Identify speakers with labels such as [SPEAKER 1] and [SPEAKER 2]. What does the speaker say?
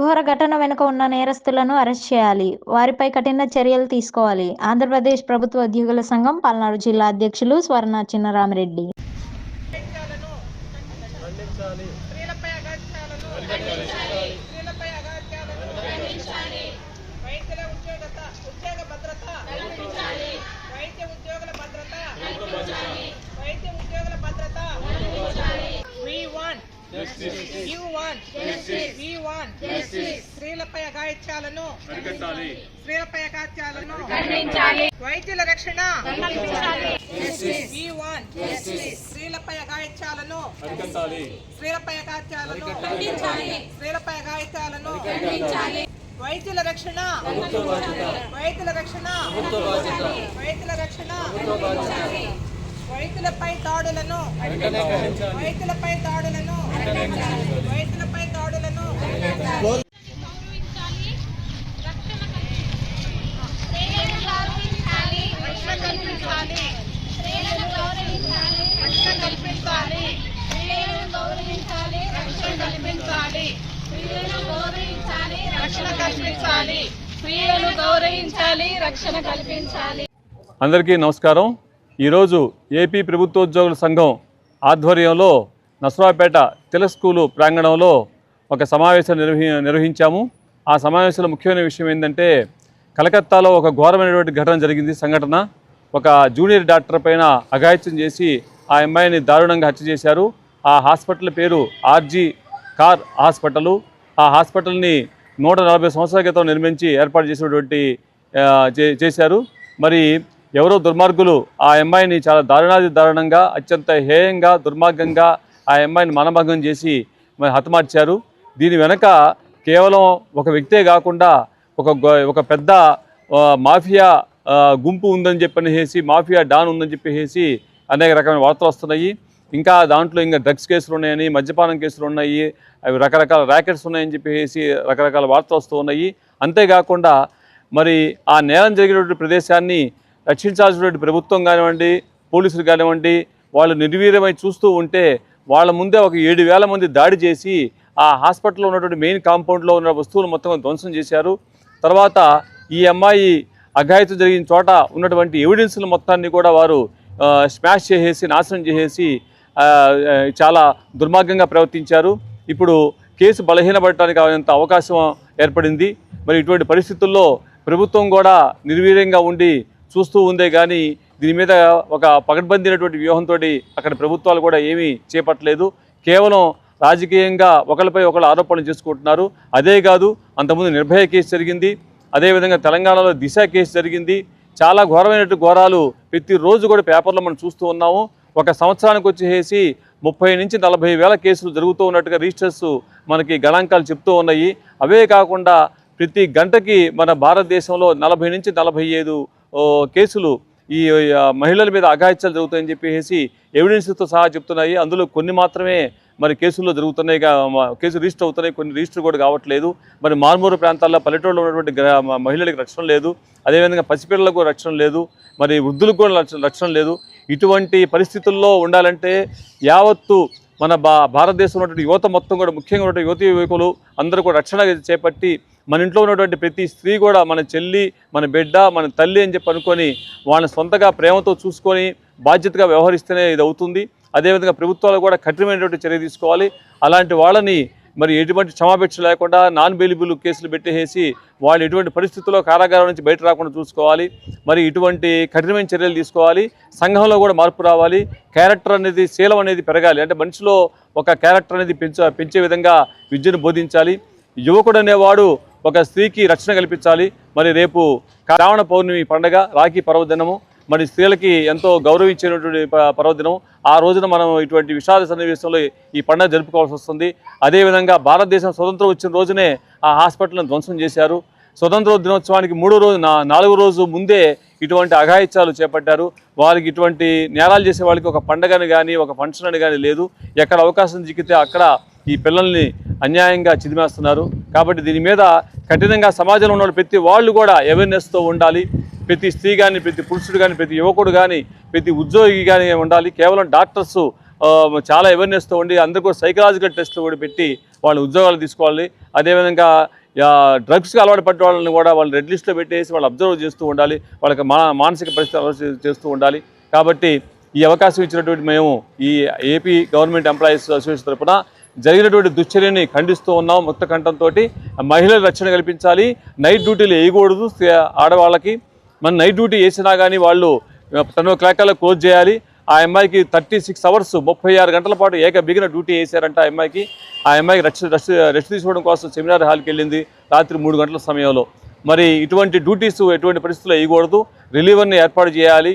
[SPEAKER 1] ఘోర ఘటన వెనుక ఉన్న నేరస్తులను అరెస్ట్ చేయాలి. వారిపై కఠిన చర్యలు తీసుకోవాలి. ఆంధ్రప్రదేశ్ ప్రభుత్వ ఉద్యోగుల సంఘం పల్నాడు జిల్లా అధ్యక్షులు స్వర్ణ చిన్నరామిరెడ్డి.
[SPEAKER 2] Want You want want స్త్రీలపై
[SPEAKER 3] అరికట్టాలి
[SPEAKER 2] స్త్రీలపై అగాత్యాలను వైద్యుల రక్షణ స్త్రీలపై
[SPEAKER 3] అరికట్టాలి
[SPEAKER 2] స్త్రీలపై అగాత్యాలను స్త్రీలపై అగాత్యాలను వైద్యుల రక్షణ వైద్యుల రక్షణ వైద్యుల రక్షణ వైద్యులపై దాడులను వైద్యులపై దాడులను వైద్యులపై
[SPEAKER 3] అందరికీ నమస్కారం. ఈరోజు ఏపీ ప్రభుత్వోద్యోగుల సంఘం ఆధ్వర్యంలో నసరాపేట తిలక్ స్కూలు ప్రాంగణంలో ఒక సమావేశం నిర్వహి నిర్వహించాము. ఆ సమావేశంలో ముఖ్యమైన విషయం ఏంటంటే కలకత్తాలో ఒక ఘోరమైనటువంటి ఘటన జరిగింది సంఘటన. ఒక జూనియర్ డాక్టర్ పైన అఘాయిత్యం చేసి ఆ అమ్మాయిని దారుణంగా హత్య చేశారు. ఆ హాస్పిటల్ పేరు ఆర్జీ కార్ హాస్పిటల్. ఆ హాస్పిటల్ని నూట నలభై సంవత్సరాల క్రితం నిర్మించి ఏర్పాటు చేసినటువంటి చే- చేశారు. మరి ఎవరో దుర్మార్గులు ఆ అమ్మాయిని చాలా దారుణాది దారుణంగా అత్యంత హేయంగా దుర్మార్గంగా ఆ అమ్మాయిని మనభంగం చేసి మరి హతమార్చారు. దీని వెనక కేవలం ఒక వ్యక్తే కాకుండా ఒక ఒక పెద్ద మాఫియా గుంపు ఉందని చెప్పనేసి మాఫియా డాన్ ఉందని చెప్పేసి అనేక రకమైన వార్తలు వస్తున్నాయి. ఇంకా దాంట్లో ఇంకా డ్రగ్స్ కేసులు ఉన్నాయని మద్యపానం కేసులు ఉన్నాయి అవి రకరకాల ర్యాకెట్స్ ఉన్నాయని చెప్పేసి రకరకాల వార్తలు వస్తూ ఉన్నాయి. అంతేకాకుండా మరి ఆ నేరం జరిగినటువంటి ప్రదేశాన్ని రక్షించాల్సినటువంటి ప్రభుత్వం కానివ్వండి పోలీసులు కానివ్వండి వాళ్ళు నిర్వీర్యమై చూస్తూ ఉంటే వాళ్ళ ముందే ఒక ఏడు వేల మంది దాడి చేసి ఆ హాస్పిటల్లో ఉన్నటువంటి మెయిన్ కాంపౌండ్లో ఉన్న వస్తువులు మొత్తం ధ్వంసం చేశారు. తర్వాత ఈ అమ్మాయి అఘాయితం జరిగిన చోట ఉన్నటువంటి ఎవిడెన్స్ల మొత్తాన్ని కూడా వారు స్మాష్ చేసేసి నాశనం చేసేసి చాలా దుర్మార్గంగా ప్రవర్తించారు. ఇప్పుడు కేసు బలహీనపడటానికి అంత అవకాశం ఏర్పడింది. మరి ఇటువంటి పరిస్థితుల్లో ప్రభుత్వం కూడా నిర్వీర్యంగా ఉండి చూస్తూ ఉందే కానీ దీని మీద ఒక పకడ్బందీనటువంటి వ్యూహంతో అక్కడ ప్రభుత్వాలు కూడా ఏమీ చేపట్టలేదు. కేవలం రాజకీయంగా ఒకరిపై ఒకరు ఆరోపణలు చేసుకుంటున్నారు. అదే కాదు అంతకుముందు నిర్భయ కేసు జరిగింది. అదేవిధంగా తెలంగాణలో దిశ కేసు జరిగింది. చాలా ఘోరమైనటువంటి ఘోరాలు ప్రతిరోజు కూడా పేపర్లో మనం చూస్తూ ఉన్నాము. ఒక సంవత్సరానికి వచ్చేసి ముప్పై నుంచి నలభై వేల కేసులు జరుగుతూ ఉన్నట్టుగా రిజిస్టర్స్ మనకి గణాంకాలు చెప్తూ ఉన్నాయి. అవే కాకుండా ప్రతి గంటకి మన భారతదేశంలో నలభై నుంచి నలభై ఐదు కేసులు ఈ మహిళల మీద అఘాయిత్యాలు జరుగుతాయని చెప్పేసి ఎవిడెన్స్తో సహా చెప్తున్నాయి. అందులో కొన్ని మాత్రమే మరి కేసుల్లో జరుగుతున్నాయి కేసు రిజిస్టర్ అవుతున్నాయి. కొన్ని రిజిస్టర్ కూడా కావట్లేదు. మరి మారుమూరు ప్రాంతాల్లో పల్లెటూరులో ఉన్నటువంటి గ్ర- మహిళలకు రక్షణ లేదు. అదేవిధంగా పసిపిల్లలకు రక్షణ లేదు. మరి వృద్ధులకు కూడా రక్షణ లేదు. ఇటువంటి పరిస్థితుల్లో ఉండాలంటే యావత్తు మన భా భారతదేశంలో ఉన్నటువంటి యువత మొత్తం కూడా ముఖ్యంగా ఉన్నటువంటి యువతీ యువకులు అందరూ కూడా రక్షణ చేపట్టి మన ఇంట్లో ఉన్నటువంటి ప్రతి స్త్రీ కూడా మన చెల్లి మన బిడ్డ మన తల్లి అని చెప్పి అనుకొని వాళ్ళని సొంతగా ప్రేమతో చూసుకొని బాధ్యతగా వ్యవహరిస్తేనే ఇది అవుతుంది. అదేవిధంగా ప్రభుత్వాలు కూడా కఠినమైనటువంటి చర్య తీసుకోవాలి. అలాంటి వాళ్ళని మరి ఎటువంటి క్షమాపేక్ష లేకుండా నాన్ బెయిలబుల్ కేసులు పెట్టేసి వాళ్ళు ఎటువంటి పరిస్థితుల్లో కారాగారం నుంచి బయట రాకుండా చూసుకోవాలి. మరి ఇటువంటి కఠినమైన చర్యలు తీసుకోవాలి. సంఘంలో కూడా మార్పు రావాలి. క్యారెక్టర్ అనేది శీలం అనేది పెరగాలి. అంటే మనిషిలో ఒక క్యారెక్టర్ అనేది పెంచ పెంచే విధంగా విద్యను బోధించాలి. యువకుడు అనేవాడు ఒక స్త్రీకి రక్షణ కల్పించాలి. మరి రేపు శ్రావణ పౌర్ణమి పండగ రాఖీ పర్వదినము. మరి స్త్రీలకి ఎంతో గౌరవించినటువంటి పర్వదినం ఆ రోజున మనం ఇటువంటి విషాద సన్నివేశంలో ఈ పండుగ జరుపుకోవాల్సి వస్తుంది. అదేవిధంగా భారతదేశం స్వతంత్రం వచ్చిన రోజునే ఆ హాస్పిటల్ని ధ్వంసం చేశారు. స్వతంత్ర దినోత్సవానికి మూడో రోజు నా నాలుగో రోజు ముందే ఇటువంటి అఘాయిత్యాలు చేపట్టారు. వారికి ఇటువంటి నేరాలు చేసే వాళ్ళకి ఒక పండగని కానీ ఒక ఫంక్షన్ అని కానీ లేదు. ఎక్కడ అవకాశం చిక్కితే అక్కడ ఈ పిల్లల్ని అన్యాయంగా చిదిమేస్తున్నారు. కాబట్టి దీని మీద కఠినంగా సమాజంలో ఉన్న ప్రతి వాళ్ళు కూడా అవేర్నెస్తో ఉండాలి. ప్రతి స్త్రీ కానీ ప్రతి పురుషుడు కానీ ప్రతి యువకుడు కానీ ప్రతి ఉద్యోగి కానీ ఉండాలి. కేవలం డాక్టర్స్ చాలా అవేర్నెస్తో ఉండి అందరికీ సైకలాజికల్ టెస్ట్లు కూడా పెట్టి వాళ్ళు ఉద్యోగాలు తీసుకోవాలి. అదేవిధంగా డ్రగ్స్కి అలవాటు పడ్డ వాళ్ళని కూడా వాళ్ళు రెడ్ లిస్ట్లో పెట్టేసి వాళ్ళు అబ్జర్వ్ చేస్తూ ఉండాలి. వాళ్ళకి మా మానసిక పరిస్థితి చేస్తూ ఉండాలి. కాబట్టి ఈ అవకాశం ఇచ్చినటువంటి మేము ఈ ఏపీ గవర్నమెంట్ ఎంప్లాయీస్ అసోసియేషన్ తరపున జరిగినటువంటి దుశ్చర్యని ఖండిస్తూ ఉన్నాం ముక్త కంఠంతో మహిళల రక్షణ కల్పించాలి. నైట్ డ్యూటీలు వేయకూడదు ఆడవాళ్ళకి. మన నైట్ డ్యూటీ వేసినా కానీ వాళ్ళు తన క్లాకల్లో క్లోజ్ చేయాలి. ఆ అమ్మాయికి థర్టీ సిక్స్ అవర్స్ ముప్పై ఆరు గంటల పాటు ఏక బిగిన డ్యూటీ వేశారంట ఆ అమ్మాయికి. ఆ అమ్మాయికి రెస్ట్ రెస్ట్ రెస్ట్ తీసుకోవడం కోసం సెమినార్ హాల్కి వెళ్ళింది రాత్రి మూడు గంటల సమయంలో. మరి ఇటువంటి డ్యూటీస్ ఎటువంటి పరిస్థితుల్లో వేయకూడదు. రిలీవర్ని ఏర్పాటు చేయాలి.